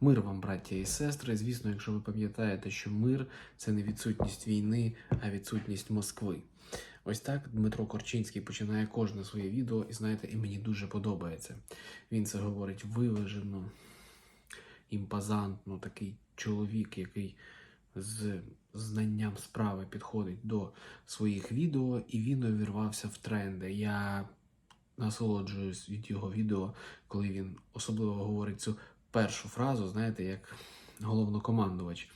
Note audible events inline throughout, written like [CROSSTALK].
Мир вам, браття і сестри. Звісно, якщо ви пам'ятаєте, що мир це не відсутність війни, а відсутність Москви. Ось так Дмитро Корчинський починає кожне своє відео, і знаєте, і мені дуже подобається. Він це говорить виважено, імпозантно, такий чоловік, який з знанням справи підходить до своїх відео, і він увірвався в тренди. Я насолоджуюсь від його відео, коли він особливо говорить цю першу фразу, знаєте, як головнокомандувач,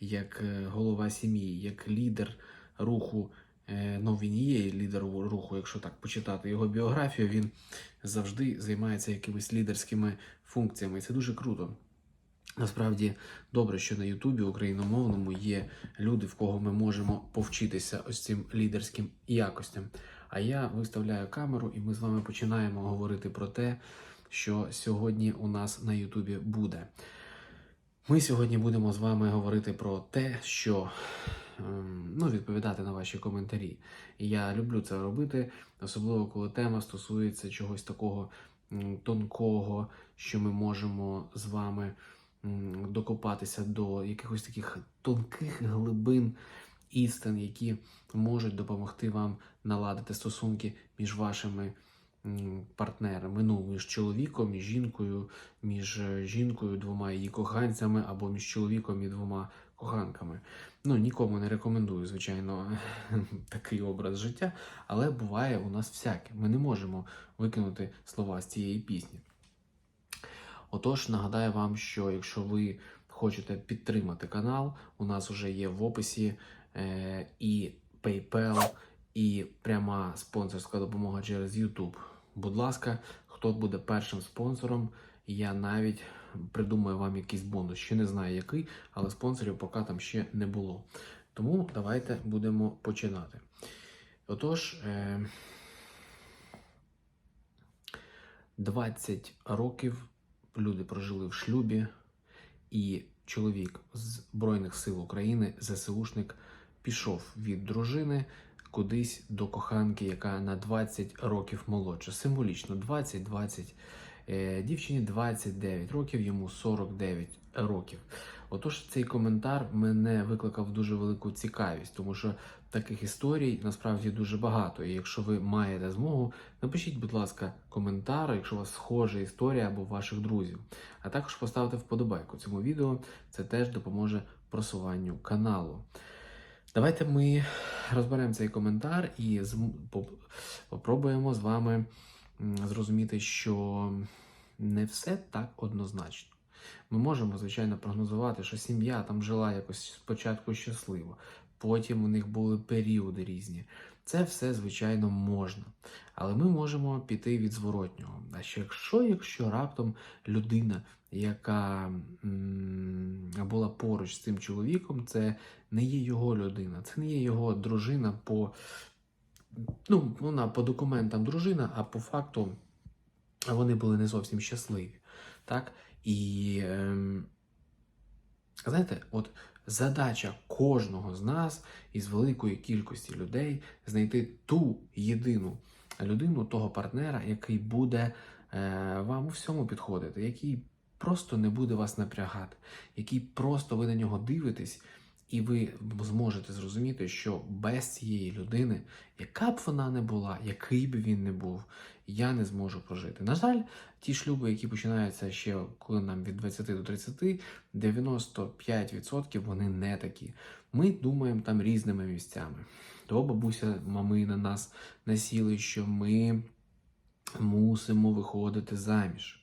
як е, голова сім'ї, як лідер руху. е, Ну, він є лідером руху, якщо так почитати його біографію, він завжди займається якимись лідерськими функціями. І це дуже круто. Насправді добре, що на Ютубі україномовному є люди, в кого ми можемо повчитися ось цим лідерським якостям. А я виставляю камеру, і ми з вами починаємо говорити про те, що сьогодні у нас на Ютубі буде. Ми сьогодні будемо з вами говорити про те, що ем, ну, відповідати на ваші коментарі. Я люблю це робити, особливо коли тема стосується чогось такого тонкого, що ми можемо з вами докопатися до якихось таких тонких глибин істин, які можуть допомогти вам наладити стосунки між вашими партнерами. Ну, між чоловіком і жінкою, між е, жінкою, двома її коханцями, або між чоловіком і двома коханками. Ну, нікому не рекомендую, звичайно, [LAUGHS] такий образ життя, але буває у нас всяке. Ми не можемо викинути слова з цієї пісні. Отож, нагадаю вам, що якщо ви хочете підтримати канал, у нас вже є в описі е, і PayPal, і пряма спонсорська допомога через YouTube. Будь ласка, хто буде першим спонсором, я навіть придумаю вам якийсь бонус. Ще не знаю який, але спонсорів поки там ще не було. Тому давайте будемо починати. Отож, е, 20 років люди прожили в шлюбі, і чоловік з Збройних сил України, ЗСУшник, пішов від дружини кудись до коханки, яка на 20 років молодша. Символічно 20-20. Е, Дівчині 29 років, йому 49 років. Отож, цей коментар мене викликав дуже велику цікавість, тому що таких історій насправді дуже багато. І якщо ви маєте змогу, напишіть, будь ласка, коментар, якщо у вас схожа історія або ваших друзів. А також поставте вподобайку цьому відео, це теж допоможе просуванню каналу. Давайте ми розберемо цей коментар і спробуємо з вами зрозуміти, що не все так однозначно. Ми можемо, звичайно, прогнозувати, що сім'я там жила якось спочатку щасливо, потім у них були періоди різні. Це все, звичайно, можна. Але ми можемо піти від зворотнього. А ще якщо, якщо раптом людина, яка була поруч з цим чоловіком, це не є його людина, це не є його дружина по, ну, вона по документам дружина, а по факту вони були не зовсім щасливі. Так? І ем, знаєте, от задача кожного з нас із великої кількості людей знайти ту єдину людину, того партнера, який буде е, вам у всьому підходити, який просто не буде вас напрягати, який просто ви на нього дивитесь, і ви зможете зрозуміти, що без цієї людини, яка б вона не була, який би він не був, я не зможу прожити. На жаль, ті шлюби, які починаються ще коли нам від 20 до 30, 95% вони не такі. Ми думаємо там різними місцями. То бабуся, мами на нас насіли, що ми мусимо виходити заміж.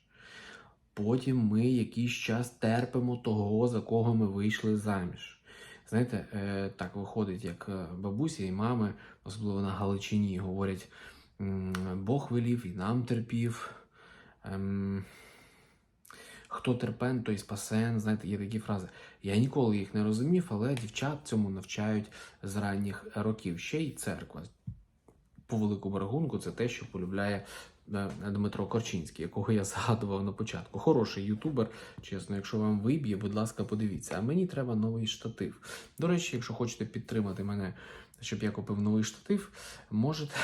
Потім ми якийсь час терпимо того, за кого ми вийшли заміж. Знаєте, е, так виходить, як е, бабусі і мами, особливо на Галичині, говорять: Бог велів і нам терпів. Ем, Хто терпен, той спасен. Знаєте, є такі фрази. Я ніколи їх не розумів, але дівчат цьому навчають з ранніх років. Ще й церква. По великому рахунку, це те, що полюбляє е, Дмитро Корчинський, якого я [LAUGHS] згадував на початку. Хороший ютубер, чесно, якщо вам виб'є, будь ласка, подивіться. А мені треба новий штатив. До речі, якщо хочете підтримати мене, щоб я купив новий штатив, можете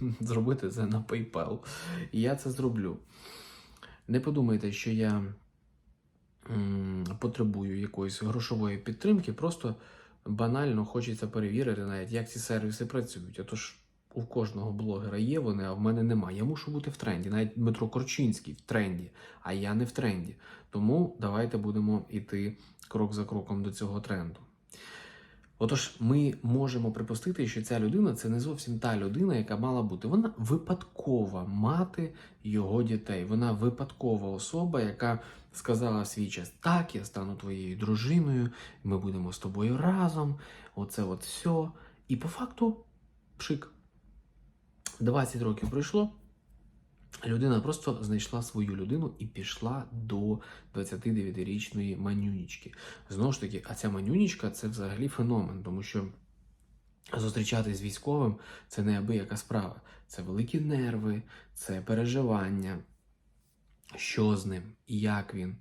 [LAUGHS] зробити це на PayPal. І я це зроблю. Не подумайте, що я потребую якоїсь грошової підтримки, просто банально хочеться перевірити навіть, як ці сервіси працюють. А то ж у кожного блогера є вони, а в мене немає. Я мушу бути в тренді. Навіть Дмитро Корчинський в тренді, а я не в тренді. Тому давайте будемо йти крок за кроком до цього тренду. Отож, ми можемо припустити, що ця людина це не зовсім та людина, яка мала бути. Вона випадкова мати його дітей. Вона випадкова особа, яка сказала в свій час: так, я стану твоєю дружиною, ми будемо з тобою разом. Оце от все. І по факту пшик. 20 років пройшло. Людина просто знайшла свою людину і пішла до 29-річної манюнічки. Знову ж таки, а ця манюнічка це взагалі феномен, тому що зустрічатись з військовим це неабияка справа. Це великі нерви, це переживання, що з ним і як він.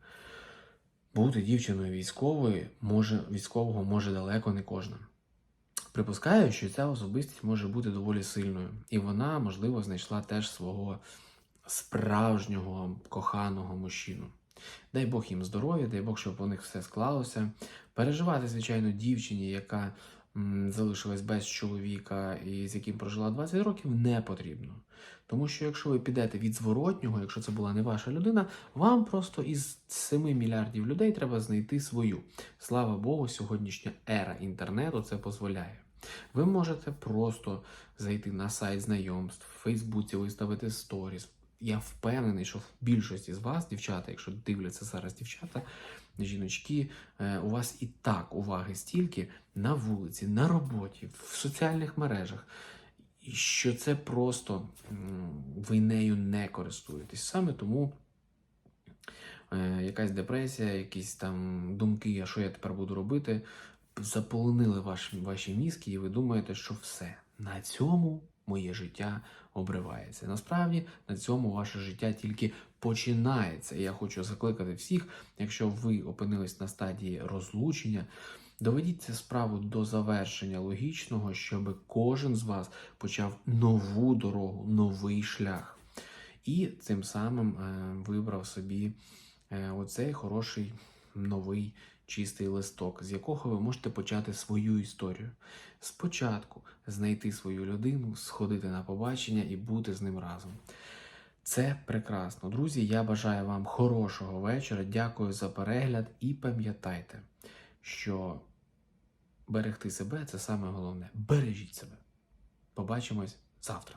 Бути дівчиною військовою може, військового може далеко не кожна. Припускаю, що ця особистість може бути доволі сильною, і вона, можливо, знайшла теж свого справжнього коханого мужчину. Дай Бог їм здоров'я, дай Бог, щоб у них все склалося. Переживати, звичайно, дівчині, яка м, залишилась без чоловіка і з яким прожила 20 років, не потрібно. Тому що якщо ви підете від зворотнього, якщо це була не ваша людина, вам просто із 7 мільярдів людей треба знайти свою. Слава Богу, сьогоднішня ера інтернету це дозволяє. Ви можете просто зайти на сайт знайомств, в Фейсбуці виставити сторіс. Я впевнений, що в більшості з вас, дівчата, якщо дивляться зараз дівчата, жіночки, е, у вас і так уваги стільки на вулиці, на роботі, в соціальних мережах, що це просто ви нею не користуєтесь. Саме тому е, якась депресія, якісь там думки, а що я тепер буду робити, заполонили ваш, ваші мізки, і ви думаєте, що все на цьому моє життя обривається. Насправді на цьому ваше життя тільки починається. І я хочу закликати всіх, якщо ви опинились на стадії розлучення. Доведіть цю справу до завершення логічного, щоб кожен з вас почав нову дорогу, новий шлях. І цим самим е, вибрав собі е, оцей хороший новий чистий листок, з якого ви можете почати свою історію. Спочатку знайти свою людину, сходити на побачення і бути з ним разом. Це прекрасно. Друзі, я бажаю вам хорошого вечора. Дякую за перегляд і пам'ятайте, що берегти себе це саме головне. Бережіть себе. Побачимось завтра.